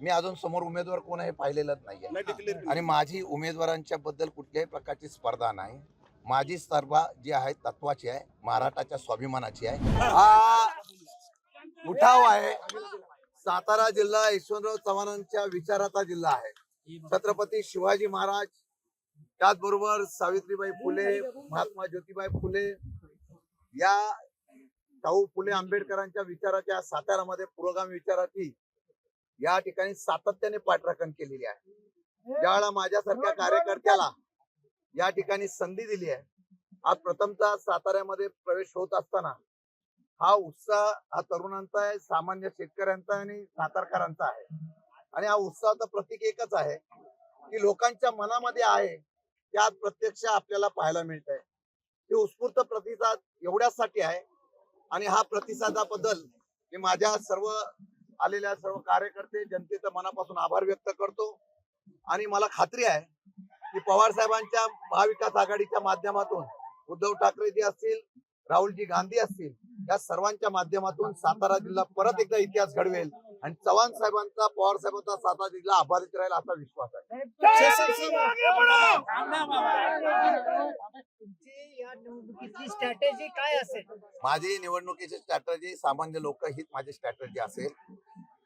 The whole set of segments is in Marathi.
मी अजून समोर उमेदवार कोण आहे पाहिलेलंच नाहीये. आणि माझी उमेदवारांच्या बद्दल कुठल्याही प्रकारची स्पर्धा नाही. माझी स्पर्धा जी आहे तत्वाची आहे महाराष्ट्राच्या स्वाभिमानाची आहे. हा उठाव आहे. सातारा जिल्हा यशवंतराव चव्हाणांच्या विचाराचा जिल्हा आहे. छत्रपती शिवाजी महाराज त्याचबरोबर सावित्रीबाई फुले महात्मा ज्योतिबाई फुले या शाहू फुले आंबेडकरांच्या विचाराच्या सातारामध्ये पुरोगामी विचाराची या ठिकाणी सातत्याने पाठराखण केलेली आहे. ज्यावेळेला माझ्यासारख्या कार्यकर्त्याला या ठिकाणी संधी दिली आहे. आज प्रथमतः साताऱ्यामध्ये प्रवेश होत असताना हा उत्साह हा तरुणांचा आहे सामान्य शेतकऱ्यांचा आणि सातारकरांचा आहे. आणि हा उत्साहाचं प्रतीक एकच आहे की लोकांच्या मनामध्ये आहे ते आज प्रत्यक्ष आपल्याला पाहायला मिळत आहे ते उत्स्फूर्त प्रतिसाद एवढ्यासाठी आहे आणि हा प्रतिसादाबद्दल मी माझ्या सर्व आलेल्या सर्व कार्यकर्ते जनतेचं मनापासून आभार व्यक्त करतो. आणि मला खात्री आहे की पवार साहेबांच्या महाविकास आघाडीच्या माध्यमातून उद्धव ठाकरेजी असतील राहुलजी गांधी असतील या सर्वांच्या माध्यमातून सातारा जिल्हा परत एकदा इतिहास घडवेल आणि चव्हाण साहेबांचा पवार साहेबांचा सातारा जिल्हा आभारित राहील असा विश्वास आहे. तुमची या निवडणुकीची स्ट्रॅटेजी काय असेल? माझी निवडणुकीची स्ट्रॅटजी सामान्य लोकहित माझी स्ट्रॅटजी असेल.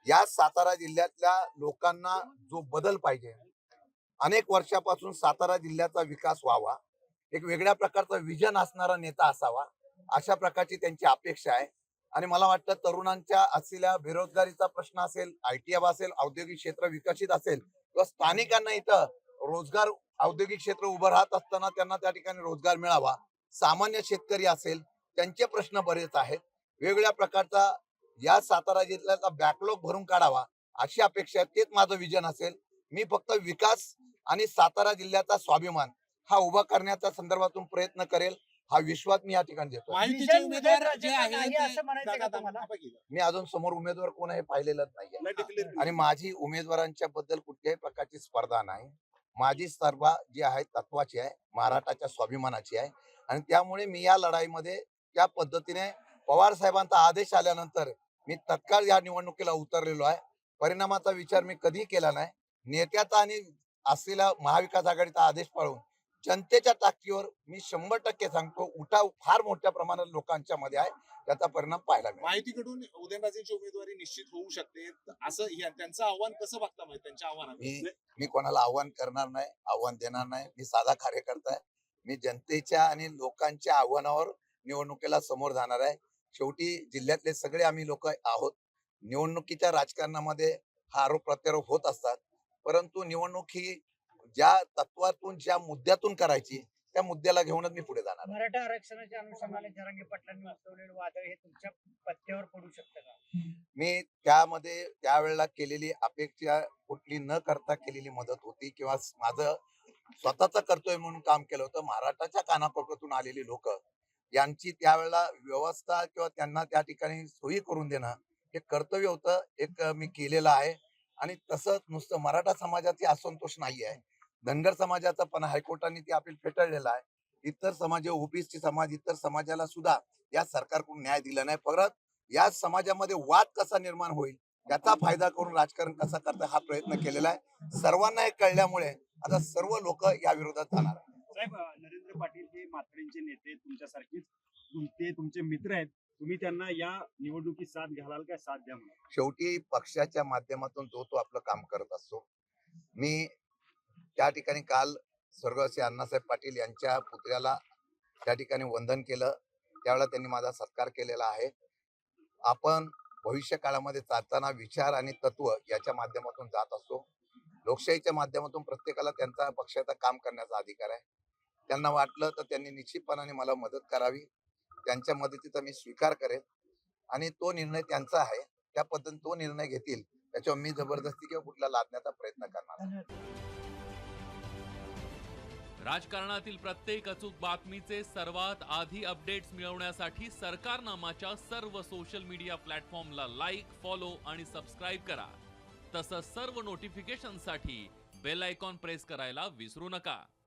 या सातारा जिल्ह्यातल्या लोकांना जो बदल पाहिजे. अनेक वर्षापासून सातारा जिल्ह्याचा विकास व्हावा. एक वेगळ्या प्रकारचा विजन असणारा नेता असावा अशा प्रकारची त्यांची अपेक्षा आहे. आणि मला वाटतं तरुणांच्या असलेल्या बेरोजगारीचा प्रश्न असेल आय टी असेल औद्योगिक क्षेत्र विकसित असेल किंवा स्थानिकांना इथं रोजगार औद्योगिक क्षेत्र उभं राहत असताना त्यांना त्या ठिकाणी रोजगार मिळावा. सामान्य शेतकरी असेल त्यांचे प्रश्न बरेच आहेत. वेगवेगळ्या प्रकारचा या सातारा जिल्ह्याचा बॅकलॉग भरून काढावा अशी अपेक्षा आहे. तेच माझं विजन असेल. मी फक्त विकास आणि सातारा जिल्ह्याचा स्वाभिमान हा उभा करण्याच्या संदर्भातून प्रयत्न करेल. हा विश्वास मी या ठिकाणी देतो माहितीचे विजन उमेदवार विजन जे राजकारण आहेत आहे असं म्हणायचं का तुम्हाला? मी अजून समोर उमेदवार कोण आहे पाहिलेलंच नाहीये. आणि माझी उमेदवारांच्या बद्दल कुठल्याही प्रकारची स्पर्धा नाही. माझी स्पर्धा जी आहे तत्वाची आहे महाराष्ट्राच्या स्वाभिमानाची आहे. आणि त्यामुळे मी या लढाईमध्ये त्या पद्धतीने पवार साहेबांचा आदेश आल्यानंतर मी तत्काळ या निवडणुकीला उतरलेलो आहे. परिणामाचा विचार मी कधी केला नाही. नेत्याचा आणि असलेला महाविकास आघाडीचा आदेश पाळून जनतेच्या ताकदीवर मी शंभर टक्के सांगतो उठाव फार मोठ्या प्रमाणात लोकांच्या मध्ये आहे. त्याचा परिणाम पाहायला मिळेल. माहितीकडून उदयनराजेंची उमेदवारी निश्चित होऊ शकते. असं त्यांचं आव्हान कसं बघता माहिती त्यांच्या आव्हानात मी मी कोणाला आव्हान करणार नाही आव्हान देणार नाही. मी साधा कार्यकर्ता आहे. मी जनतेच्या आणि लोकांच्या आव्हानावर निवडणुकीला समोर जाणार आहे. शेवटी जिल्ह्यातले सगळे आम्ही लोक आहोत. निवडणुकीच्या राजकारणामध्ये हा आरोप प्रत्यारोप होत असतात. परंतु निवडणूक ही ज्या तत्वातून ज्या मुद्द्यातून करायची त्या मुद्द्याला घेऊनच मी पुढे जाणार आहे. मराठा आरक्षणाच्या अनुषंगाने जरांगे पाटलांनी उठवलेलं वादळ हे तुमच्या पत्त्यावर पडू शकतं का? मी त्यामध्ये त्यावेळेला केलेली अपेक्षा कुठली न करता केलेली मदत होती किंवा माझं स्वतःच करतोय म्हणून काम केलं होतं. महाराष्ट्राच्या कानाकोपऱ्यातून आलेली लोक यांची त्यावेळेला व्यवस्था किंवा त्यांना त्या ठिकाणी सोयी करून देणं हे कर्तव्य होतं एक मी केलेलं आहे. आणि तसंच नुसतं मराठा समाजाचे असंतोष नाही आहे धनगर समाजाचा पण हायकोर्टाने ते अपील फेटाळलेलं आहे. इतर समाज ओबीसी समाज इतर समाजाला सुद्धा या सरकारकडून न्याय दिला नाही. परत या समाजामध्ये वाद कसा निर्माण होईल त्याचा फायदा करून राजकारण कसा करता हा प्रयत्न केलेला आहे. सर्वांना हे कळल्यामुळे आता सर्व लोक या विरोधात जाणार पाटील हे माथाडींचे नेते तुमच्यासारखेच तुमचे तुमचे मित्र आहेत. तुम्ही त्यांना या निवडणुकीत साथ घालाल काय? साथ द्या म्हणून. शेवटी पक्षाच्या माध्यमातून जो तो आपलं काम करत असतो. मी त्या ठिकाणी काल स्वर्गवासी अण्णासाहेब पाटील यांच्या पुतळ्याला त्या ठिकाणी वंदन केलं. त्यावेळेला त्यांनी माझा सत्कार केलेला आहे. आपण भविष्य काळामध्ये चालताना विचार आणि तत्व याच्या माध्यमातून जात असतो. लोकशाहीच्या माध्यमातून प्रत्येकाला त्यांचा पक्षाचा काम करण्याचा अधिकार आहे. त्यांना वाटलं तर त्यांनी निश्चितपणाने मला मदत करावी. त्यांच्या मदतीचा मी स्वीकार करेल. आणि तो निर्णय त्यांचा आहे. त्या पद्धतीने तो निर्णय घेतील. त्याच्यावर मी जबरदस्ती किंवा कुठला लादण्याचा प्रयत्न करणार नाही. राजकारणातील प्रत्येक अचूक बातमीचे सर्वात आधी अपडेट्स मिळवण्यासाठी सरकारनामाच्या सर्व सोशल मीडिया प्लॅटफॉर्मला लाईक फॉलो आणि सबस्क्राईब करा. तसंच सर्व नोटिफिकेशनसाठी बेल आयकॉन प्रेस करायला विसरू नका.